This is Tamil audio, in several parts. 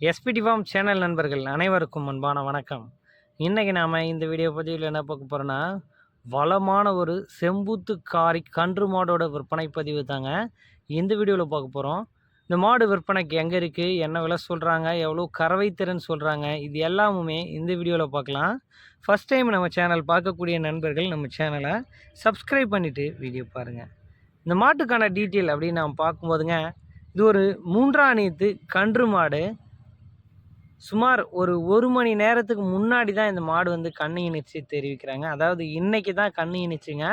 எஸ்பிடி ஃபார்ம் சேனல் நண்பர்கள் அனைவருக்கும் அன்பான வணக்கம். இன்றைக்கி நாம் இந்த வீடியோ பதிவில் என்ன பார்க்க போகிறோன்னா வளமான ஒரு செம்பூத்து காரி கன்று மாடோட விற்பனை பதிவு தாங்க இந்த வீடியோவில் பார்க்க போகிறோம் இந்த மாடு விற்பனைக்கு எங்கே இருக்குது என்ன விலை சொல்கிறாங்க எவ்வளோ கறவை திறன் சொல்கிறாங்க இது எல்லாமுமே இந்த வீடியோவில் பார்க்கலாம். ஃபஸ்ட் டைம் நம்ம சேனல் பார்க்கக்கூடிய நண்பர்கள் நம்ம சேனலை சப்ஸ்கிரைப் பண்ணிவிட்டு வீடியோ பாருங்கள் இந்த மாட்டுக்கான டீட்டெயில் அப்படின்னு நாம் பார்க்கும்போதுங்க இது ஒரு மூன்றாம் கன்று மாடு. சுமார் ஒரு ஒரு மணி நேரத்துக்கு முன்னாடி தான் இந்த மாடு வந்து கண்ணு இணைச்சி தெரிவிக்கிறாங்க. அதாவது இன்றைக்கி தான் கண்ணு இணைச்சிங்க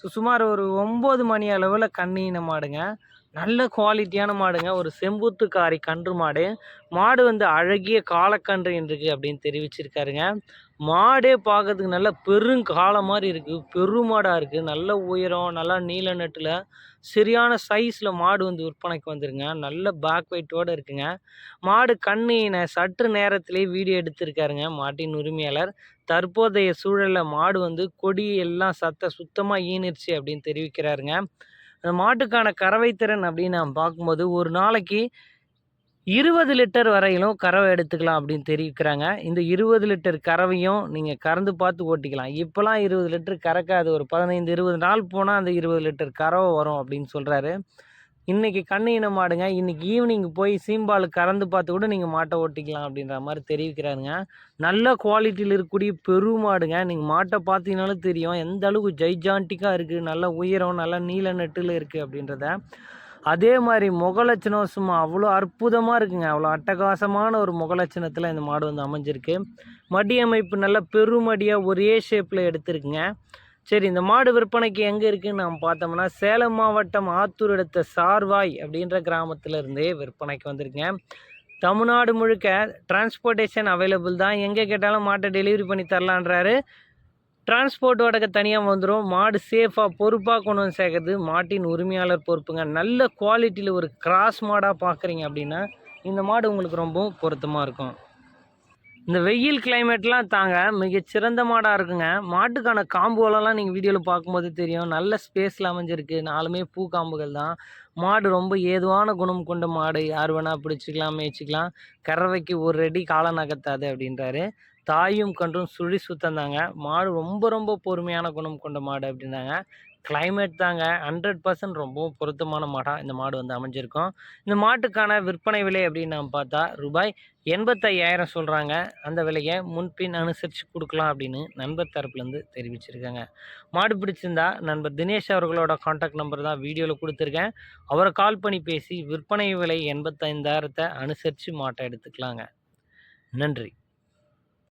ஸோ சுமார் ஒரு ஒம்பது மணி அளவில் கண்ணு இன மாடுங்க. நல்ல குவாலிட்டியான மாடுங்க. ஒரு செம்புத்துக்காரி கன்று மாடு. மாடு வந்து அழகிய காலக்கன்று இருக்கு அப்படின்னு தெரிவிச்சிருக்காருங்க. மாடே பார்க்கறதுக்கு நல்ல பெருங்காலம் மாதிரி இருக்குது பெருமாடாக இருக்குது நல்ல உயரம் நல்லா நீல நட்டில் சரியான சைஸில் மாடு வந்து விற்பனைக்கு வந்துருங்க. நல்ல பேக் வெயிட்டோடு இருக்குங்க. மாடு கண்ணின சற்று நேரத்திலே வீடியோ எடுத்திருக்காருங்க. மாட்டின் உரிமையாளர். தற்போதைய சூழலில் மாடு வந்து கொடி எல்லாம் சத்த சுத்தமாக ஈனிருச்சு அப்படின்னு தெரிவிக்கிறாருங்க. அந்த மாட்டுக்கான கறவை திறன் அப்படின்னு நாம் பார்க்கும்போது ஒரு நாளைக்கு இருபது லிட்டர் வரையிலும் கறவை எடுத்துக்கலாம் அப்படின்னு தெரிவிக்கிறாங்க. இந்த இருபது லிட்டர் கறவையும் நீங்கள் கறந்து பார்த்து ஓட்டிக்கலாம். இப்போலாம் இருபது லிட்டர் கறக்காது. ஒரு பதினைந்து இருபது நாள் போனால் அந்த இருபது லிட்டர் கறவை வரும் அப்படின்னு சொல்கிறாரு இன்றைக்கி கண்ணு இன மாடுங்க இன்றைக்கி ஈவினிங் போய் சீம்பால் கறந்து பார்த்து கூட நீங்கள் மாட்டை ஓட்டிக்கலாம் அப்படின்ற மாதிரி தெரிவிக்கிறாருங்க. நல்ல குவாலிட்டியில் இருக்கக்கூடிய பெருமாடுங்க நீங்கள் மாட்டை பார்த்தீங்கனாலும் தெரியும். எந்த அளவுக்கு ஜைஜான்டிக்காக இருக்குது நல்ல உயரம் நல்ல நீல நெட்டில் இருக்குது அப்படின்றத. அதே மாதிரி முகலட்சணம் சும்மா அவ்வளோ அற்புதமாக இருக்குங்க. அவ்வளோ அட்டகாசமான ஒரு முகலட்சணத்தில் இந்த மாடு வந்து அமைஞ்சிருக்கு. மடி அமைப்பு நல்ல பெருமடியாக ஒரே ஷேப்பில் எடுத்திருக்குங்க. சரி இந்த மாடு விற்பனைக்கு எங்கே இருக்குன்னு நாம் பார்த்தோம்னா சேலம் மாவட்டம் ஆத்தூர் எடுத்த சார்வாய் அப்படின்ற கிராமத்தில் இருந்தே விற்பனைக்கு வந்திருக்கேன் தமிழ்நாடு முழுக்க டிரான்ஸ்போர்ட்டேஷன் அவைலபிள் தான். எங்கே கேட்டாலும் மாட்டை டெலிவரி பண்ணி தரலான்றாரு. டிரான்ஸ்போர்ட் வடக்க தனியாக வந்துடும் மாடு சேஃபாக பொறுப்பாக கொண்டு வந்து சேர்க்கறது மாட்டின் உரிமையாளர் பொறுப்புங்க. நல்ல குவாலிட்டியில் ஒரு கிராஸ் மாடாக பார்க்குறீங்க அப்படின்னா இந்த மாடு உங்களுக்கு ரொம்பவும் பொருத்தமாக இருக்கும். இந்த வெயில் கிளைமேட்லாம் தாங்க மிகச்சிறந்த மாடாக இருக்குங்க. மாட்டுக்கான காம்புகளெல்லாம் நீங்கள் வீடியோவில் பார்க்கும்போது தெரியும். நல்ல ஸ்பேஸில் அமைஞ்சிருக்கு. நாலுமே பூ காம்புகள் தான். மாடு ரொம்ப ஏதுவான குணம் கொண்ட மாடு. யார் வேணால் பிடிச்சிக்கலாம் மேய்ச்சிக்கலாம். கறவைக்கு ஒரு அடி காலை நகர்த்தாது அப்படின்றாரு. தாயும் கன்றும் சுழி சுத்தம் தாங்க மாடு ரொம்ப ரொம்ப பொறுமையான குணம் கொண்ட மாடு அப்படின்னாங்க. கிளைமேட் தாங்க ஹண்ட்ரட் பர்சன்ட் ரொம்பவும் பொருத்தமான மாடாக இந்த மாடு வந்து அமைஞ்சிருக்கும். இந்த மாட்டுக்கான விற்பனை விலை அப்படின்னு நம்ம பார்த்தா ரூபாய் எண்பத்தையாயிரம் சொல்கிறாங்க அந்த விலையை முன்பின் அனுசரித்து கொடுக்கலாம் அப்படின்னு நண்பர் தரப்புலேருந்து தெரிவிச்சிருக்காங்க. மாடு பிடிச்சிருந்தா நண்பர் தினேஷ் அவர்களோட காண்டாக்ட் நம்பர் தான் வீடியோவில் கொடுத்துருக்கேன். அவரை கால் பண்ணி பேசி விற்பனை விலை எண்பத்தைந்தாயிரத்தை அனுசரித்து மாட்டை எடுத்துக்கலாங்க. நன்றி.